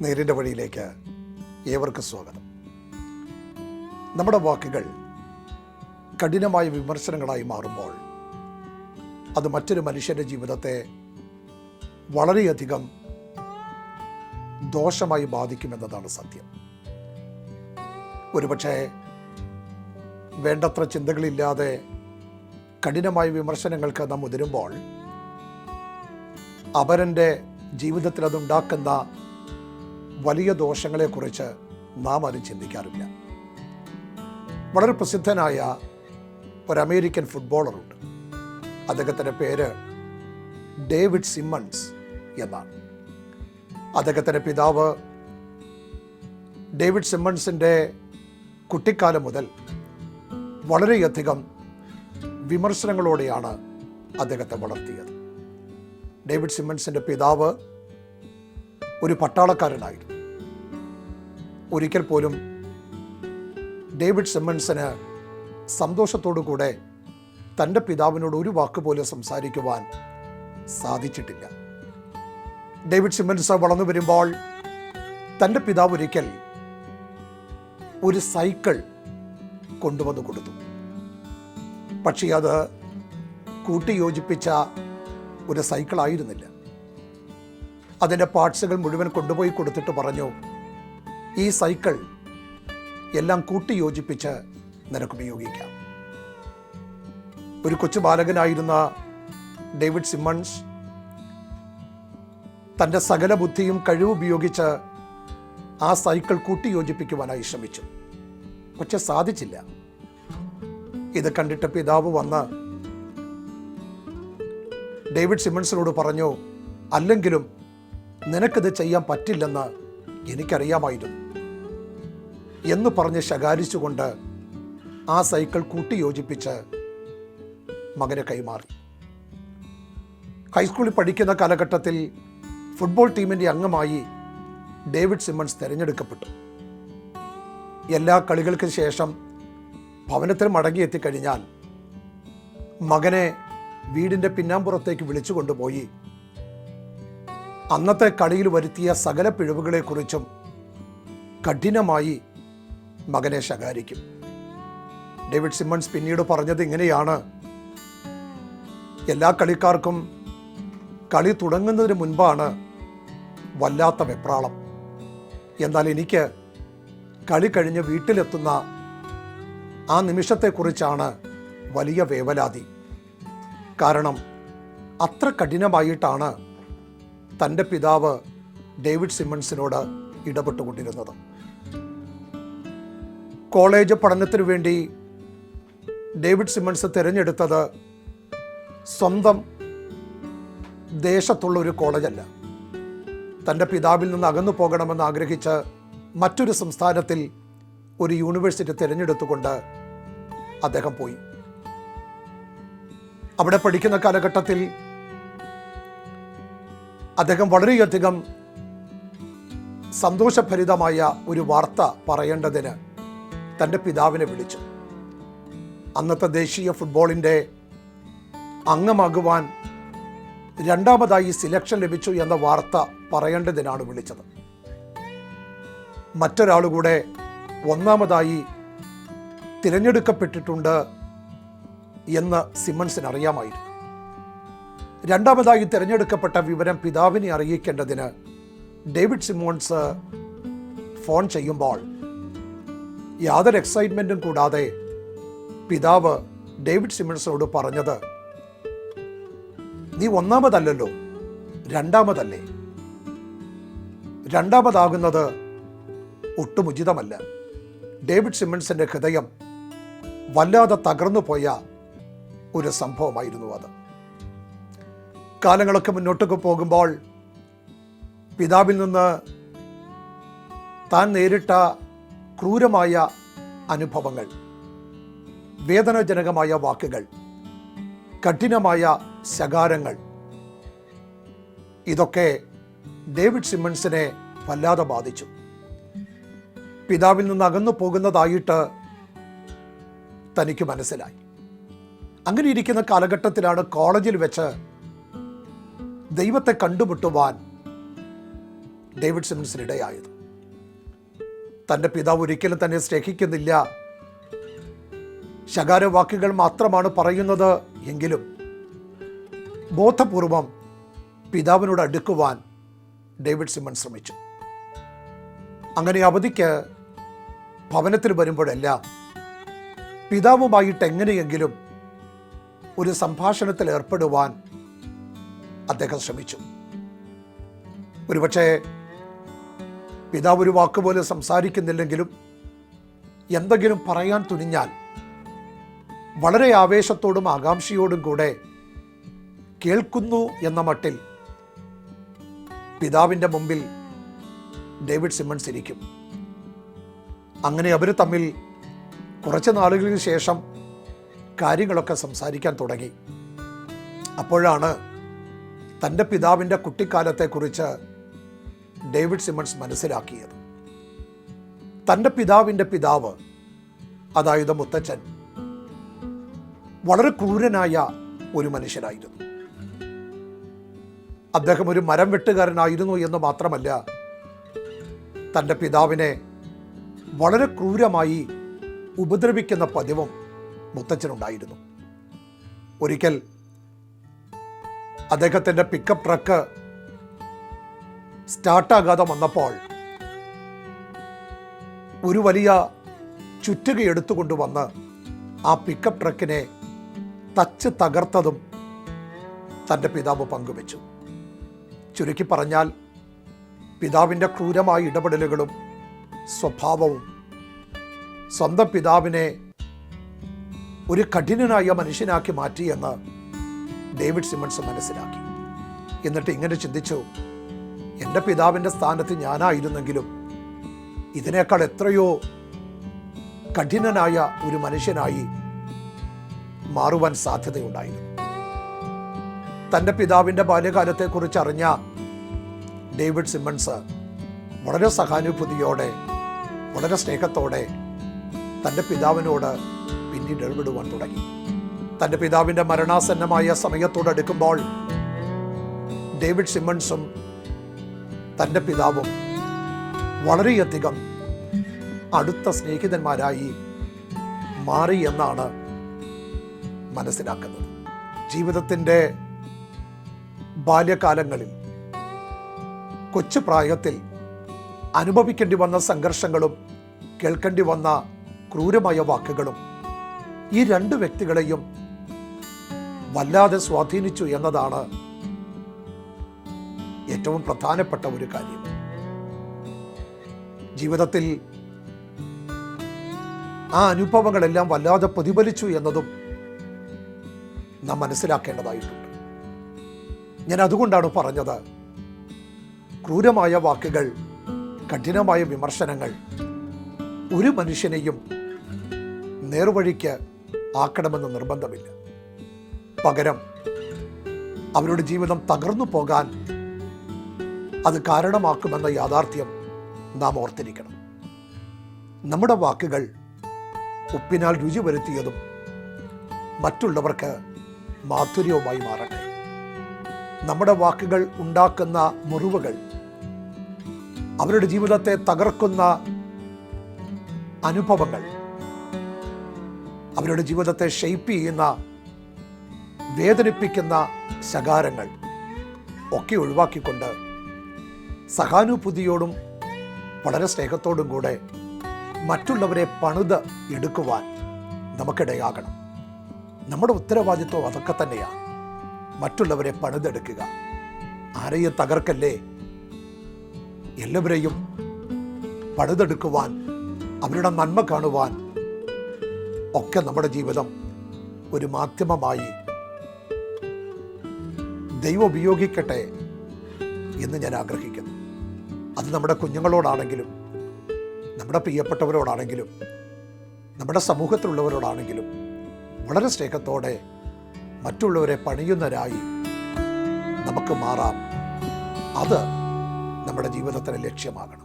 നേരിന്റെ വഴിയിലേക്ക് ഏവർക്കും സ്വാഗതം. നമ്മുടെ വാക്കുകൾ കഠിനമായ വിമർശനങ്ങളായി മാറുമ്പോൾ അത് മറ്റൊരു മനുഷ്യന്റെ ജീവിതത്തെ വളരെയധികം ദോഷമായി ബാധിക്കുമെന്നതാണ് സത്യം. ഒരുപക്ഷെ വേണ്ടത്ര ചിന്തകളില്ലാതെ കഠിനമായ വിമർശനങ്ങൾക്ക് നാം മുതിരുമ്പോൾ അപരന്റെ ജീവിതത്തിൽ അതുണ്ടാക്കുന്ന വലിയ ദോഷങ്ങളെക്കുറിച്ച് നാം ആരും ചിന്തിക്കാറില്ല. വളരെ പ്രസിദ്ധനായ ഒരു അമേരിക്കൻ ഫുട്ബോളറുണ്ട് അദ്ദേഹത്തിന്റെ പേര് ഡേവിഡ് സിമ്മൺസ് എന്നാണ്. അദ്ദേഹത്തിന്റെ പിതാവ് ഡേവിഡ് സിമ്മൺസിന്റെ കുട്ടിക്കാലം മുതൽ വളരെയധികം വിമർശനങ്ങളോടെയാണ് അദ്ദേഹത്തെ വളർത്തിയത്. ഡേവിഡ് സിമ്മൺസിന്റെ പിതാവ് ഒരു പട്ടാളക്കാരനായിരുന്നു. ഒരിക്കൽ പോലും ഡേവിഡ് സിമ്മൺസിന് സന്തോഷത്തോടു കൂടെ തന്റെ പിതാവിനോട് ഒരു വാക്ക് പോലും സംസാരിക്കുവാൻ സാധിച്ചിട്ടില്ല. ഡേവിഡ് സിമ്മൻസ് വളർന്നു വരുമ്പോൾ തന്റെ പിതാവ് ഒരിക്കൽ ഒരു സൈക്കിൾ കൊണ്ടുവന്ന് കൊടുത്തു. പക്ഷേ അത് കൂട്ടിയോജിപ്പിച്ച ഒരു സൈക്കിൾ ആയിരുന്നില്ല അതിന്റെ പാർട്സുകൾ മുഴുവൻ കൊണ്ടുപോയി കൊടുത്തിട്ട് പറഞ്ഞു ഈ സൈക്കിൾ എല്ലാം കൂട്ടി യോജിപ്പിച്ച് നിനക്ക് ഉപയോഗിക്കാം. ഒരു കൊച്ചു ബാലകനായിരുന്ന ഡേവിഡ് സിമ്മൺസ് തന്റെ സകല ബുദ്ധിയും കഴിവ് ഉപയോഗിച്ച് ആ സൈക്കിൾ കൂട്ടി യോജിപ്പിക്കുവാനായി ശ്രമിച്ചു. പക്ഷെ സാധിച്ചില്ല. ഇത് കണ്ടിട്ട് പിതാവ് വന്ന് ഡേവിഡ് സിമ്മൺസിനോട് പറഞ്ഞു അല്ലെങ്കിലും നിനക്കിത് ചെയ്യാൻ പറ്റില്ലെന്ന് എനിക്കറിയാമായിരുന്നു. എന്ന് പറഞ്ഞ് ശകാരിച്ചുകൊണ്ട് ആ സൈക്കിൾ കൂട്ടിയോജിപ്പിച്ച് മകനെ കൈമാറി. ഹൈസ്കൂളിൽ പഠിക്കുന്ന കാലഘട്ടത്തിൽ ഫുട്ബോൾ ടീമിന്റെ അംഗമായി ഡേവിഡ് സിമ്മൺസ് തിരഞ്ഞെടുക്കപ്പെട്ടു. എല്ലാ കളികൾക്ക് ശേഷം ഭവനത്തിൽ മടങ്ങിയെത്തിക്കഴിഞ്ഞാൽ മകനെ വീടിന്റെ പിന്നാമ്പുറത്തേക്ക് വിളിച്ചു കൊണ്ടുപോയി അന്നത്തെ കളിയിൽ വരുത്തിയ സകല പിഴവുകളെക്കുറിച്ചും കഠിനമായി മകനെ ശകാരിക്കും. ഡേവിഡ് സിമ്മൺസ് പിന്നീട് പറഞ്ഞത് ഇങ്ങനെയാണ്. എല്ലാ കളിക്കാർക്കും കളി തുടങ്ങുന്നതിന് മുൻപാണ് വല്ലാത്ത വെപ്രാളം. എന്നാൽ എനിക്ക് കളി കഴിഞ്ഞ് വീട്ടിലെത്തുന്ന ആ നിമിഷത്തെക്കുറിച്ചാണ് വലിയ വേവലാതി. കാരണം അത്ര കഠിനമായിട്ടാണ് തന്റെ പിതാവ് ഡേവിഡ് സിമ്മൺസിനോട് ഇടപെട്ടുകൊണ്ടിരുന്നത്. കോളേജ് പഠനത്തിനു വേണ്ടി ഡേവിഡ് സിമ്മൺസ് തിരഞ്ഞെടുത്തത് സ്വന്തം ദേശത്തുള്ള ഒരു കോളേജല്ല. തന്റെ പിതാവിൽ നിന്ന് അകന്നു പോകണമെന്ന് ആഗ്രഹിച്ച് മറ്റൊരു സംസ്ഥാനത്തിൽ ഒരു യൂണിവേഴ്സിറ്റി തിരഞ്ഞെടുത്തുകൊണ്ട് അദ്ദേഹം പോയി. അവിടെ പഠിക്കുന്ന കാലഘട്ടത്തിൽ അദ്ദേഹം വളരെയധികം സന്തോഷഭരിതമായ ഒരു വാർത്ത പറയേണ്ടതിന് തന്റെ പിതാവിനെ വിളിച്ചു. അന്നത്തെ ദേശീയ ഫുട്ബോളിന്റെ അംഗമാകുവാൻ രണ്ടാമതായി സിലക്ഷൻ ലഭിച്ചു എന്ന വാർത്ത പറയേണ്ടതിനാണ് വിളിച്ചത്. മറ്റൊരാളുകൂടെ ഒന്നാമതായി തിരഞ്ഞെടുക്കപ്പെട്ടിട്ടുണ്ട് എന്ന് സിമ്മൺസിന് അറിയാമായിരുന്നു. രണ്ടാമതായി തിരഞ്ഞെടുക്കപ്പെട്ട വിവരം പിതാവിനെ അറിയിക്കേണ്ടതിന് ഡേവിഡ് സിമോൺസ് ഫോൺ ചെയ്യുമ്പോൾ യാതൊരു എക്സൈറ്റ്മെന്റും കൂടാതെ പിതാവ് ഡേവിഡ് സിമൺസോട് പറഞ്ഞത് നീ ഒന്നാമതല്ലല്ലോ രണ്ടാമതല്ലേ? രണ്ടാമതാകുന്നത് ഒട്ടും ഉചിതമല്ല ഡേവിഡ് സിമൺസിന്റെ ഹൃദയം വല്ലാതെ തകർന്നു പോയ ഒരു സംഭവമായിരുന്നു അത്. കാലങ്ങളൊക്കെ മുന്നോട്ടൊക്കെ പോകുമ്പോൾ പിതാവിൽ നിന്ന് താൻ നേരിട്ട ക്രൂരമായ അനുഭവങ്ങൾ വേദനാജനകമായ വാക്കുകൾ കഠിനമായ ശകാരങ്ങൾ ഇതൊക്കെ ഡേവിഡ് സിമ്മൺസിനെ വല്ലാതെ ബാധിച്ചു. പിതാവിൽ നിന്ന് അകന്നു പോകുന്നതായിട്ട് തനിക്ക് മനസ്സിലായി. അങ്ങനെ ഇരിക്കുന്ന കാലഘട്ടത്തിലാണ് കോളേജിൽ വെച്ച് ദൈവത്തെ കണ്ടുമുട്ടുവാൻ ഡേവിഡ് സിമൻസിന് ഇടയായത്. തന്റെ പിതാവ് ഒരിക്കലും തന്നെ സ്നേഹിക്കുന്നില്ല. ശകാര വാക്കുകൾ മാത്രമാണ് പറയുന്നത് എങ്കിലും ബോധപൂർവം പിതാവിനോട് അടുക്കുവാൻ ഡേവിഡ് സിമൺ ശ്രമിച്ചു. അങ്ങനെ അവധിക്ക് ഭവനത്തിൽ വരുമ്പോഴെല്ലാം പിതാവുമായിട്ട് എങ്ങനെയെങ്കിലും ഒരു സംഭാഷണത്തിൽ ഏർപ്പെടുവാൻ അദ്ദേഹം ശ്രമിച്ചു. ഒരുപക്ഷെ പിതാവ് ഒരു വാക്കുപോലെ സംസാരിക്കുന്നില്ലെങ്കിലും എന്തെങ്കിലും പറയാൻ തുനിഞ്ഞാൽ വളരെ ആവേശത്തോടും ആകാംക്ഷയോടും കൂടെ കേൾക്കുന്നു എന്ന മട്ടിൽ പിതാവിന്റെ മുമ്പിൽ ഡേവിഡ് സിമ്മൺസ് ഇരിക്കും. അങ്ങനെ അവർ തമ്മിൽ കുറച്ച് നാളുകൾക്ക് ശേഷം കാര്യങ്ങളൊക്കെ സംസാരിക്കാൻ തുടങ്ങി. അപ്പോഴാണ് തന്റെ പിതാവിന്റെ കുട്ടിക്കാലത്തെക്കുറിച്ച് ഡേവിഡ് സിമൺസ് മനസ്സിലാക്കിയത്. തന്റെ പിതാവിന്റെ പിതാവ് അതായത് മുത്തച്ഛൻ വളരെ ക്രൂരനായ ഒരു മനുഷ്യനായിരുന്നു. അദ്ദേഹം ഒരു മരം വെട്ടുകാരനായിരുന്നു എന്ന് മാത്രമല്ല തന്റെ പിതാവിനെ വളരെ ക്രൂരമായി ഉപദ്രവിക്കുന്ന പതിവും മുത്തച്ഛനുണ്ടായിരുന്നു. ഒരിക്കൽ അദ്ദേഹത്തിന്റെ പിക്കപ്പ് ട്രക്ക് സ്റ്റാർട്ടാകാതെ വന്നപ്പോൾ ഒരു വലിയ ചുറ്റുകയെടുത്തുകൊണ്ട് വന്ന് ആ പിക്കപ്പ് ട്രക്കിനെ തച്ച് തകർത്തതും തന്റെ പിതാവ് പങ്കുവെച്ചു. ചുരുക്കി പറഞ്ഞാൽ പിതാവിന്റെ ക്രൂരമായ ഇടപെടലുകളും സ്വഭാവവും സ്വന്തം പിതാവിനെ ഒരു കഠിനനായ മനുഷ്യനാക്കി മാറ്റിയെന്ന് ഡേവിഡ് സിമൺസ് മനസ്സിലാക്കി. എന്നിട്ട് ഇങ്ങനെ ചിന്തിച്ചു എന്റെ പിതാവിന്റെ സ്ഥാനത്ത് ഞാനായിരുന്നെങ്കിലും ഇതിനേക്കാൾ എത്രയോ കഠിനനായ ഒരു മനുഷ്യനായി മാറുവാൻ സാധ്യതയുണ്ടായിരുന്നു. തന്റെ പിതാവിന്റെ ബാല്യകാലത്തെക്കുറിച്ച് അറിഞ്ഞ ഡേവിഡ് സിമ്മൺസ് വളരെ സഹാനുഭൂതിയോടെ വളരെ സ്നേഹത്തോടെ തന്റെ പിതാവിനോട് പിന്നീട് ഇടപെടുവാൻ തുടങ്ങി. തന്റെ പിതാവിന്റെ മരണാസന്നമായ സമയത്തോടടുക്കുമ്പോൾ ഡേവിഡ് സിമ്മൺസും തന്റെ പിതാവും വളരെയധികം അടുത്ത സ്നേഹിതന്മാരായി മാറി എന്നാണ് മനസ്സിലാക്കുന്നത്. ജീവിതത്തിന്റെ ബാല്യകാലങ്ങളിൽ കൊച്ചു പ്രായത്തിൽ അനുഭവിക്കേണ്ടി വന്ന സംഘർഷങ്ങളും കേൾക്കേണ്ടി വന്ന ക്രൂരമായ വാക്കുകളും ഈ രണ്ട് വ്യക്തികളെയും വല്ലാതെ സ്വാധീനിച്ചു എന്നതാണ് ഏറ്റവും പ്രധാനപ്പെട്ട ഒരു കാര്യം. ജീവിതത്തിൽ ആ അനുഭവങ്ങളെല്ലാം വല്ലാതെ പ്രതിഫലിച്ചു എന്നതും നാം മനസ്സിലാക്കേണ്ടതായിട്ടുണ്ട്. ഞാൻ അതുകൊണ്ടാണ് പറഞ്ഞത് ക്രൂരമായ വാക്കുകൾ കഠിനമായ വിമർശനങ്ങൾ ഒരു മനുഷ്യനെയും നേർവഴിക്ക് ആക്കണമെന്ന് നിർബന്ധമില്ല. പകരം അവരുടെ ജീവിതം തകർന്നു പോകാൻ അത് കാരണമാക്കുമെന്ന യാഥാർത്ഥ്യം നാം ഓർത്തിരിക്കണം. നമ്മുടെ വാക്കുകൾ ഉപ്പിനാൽ രുചി വരുത്തിയതും മറ്റുള്ളവർക്ക് മാധുര്യവുമായി മാറട്ടെ. നമ്മുടെ വാക്കുകൾ ഉണ്ടാക്കുന്ന മുറിവുകൾ അവരുടെ ജീവിതത്തെ തകർക്കുന്ന അനുഭവങ്ങൾ അവരുടെ ജീവിതത്തെ ഷെയ്പ്പ് ചെയ്യുന്ന വേദനിപ്പിക്കുന്ന ശകാരങ്ങൾ ഒക്കെ ഒഴിവാക്കിക്കൊണ്ട് സഹാനുഭൂതിയോടും വളരെ സ്നേഹത്തോടും കൂടെ മറ്റുള്ളവരെ പണിത് എടുക്കുവാൻ നമുക്കിടയാകണം. നമ്മുടെ ഉത്തരവാദിത്വം അതൊക്കെ തന്നെയാണ്. മറ്റുള്ളവരെ പണിതെടുക്കുക. ആരെയും തകർക്കല്ലേ? എല്ലാവരെയും പണിതെടുക്കുവാൻ അവരുടെ നന്മ കാണുവാൻ ഒക്കെ നമ്മുടെ ജീവിതം ഒരു മാധ്യമമായി ദൈവം ഉപയോഗിക്കട്ടെ എന്ന് ഞാൻ ആഗ്രഹിക്കുന്നു. അത് നമ്മുടെ കുഞ്ഞുങ്ങളോടാണെങ്കിലും നമ്മുടെ പ്രിയപ്പെട്ടവരോടാണെങ്കിലും നമ്മുടെ സമൂഹത്തിലുള്ളവരോടാണെങ്കിലും വളരെ സ്നേഹത്തോടെ മറ്റുള്ളവരെ പണിയുന്നവരായി നമുക്ക് മാറാം. അത് നമ്മുടെ ജീവിതത്തിന് ലക്ഷ്യമാകണം.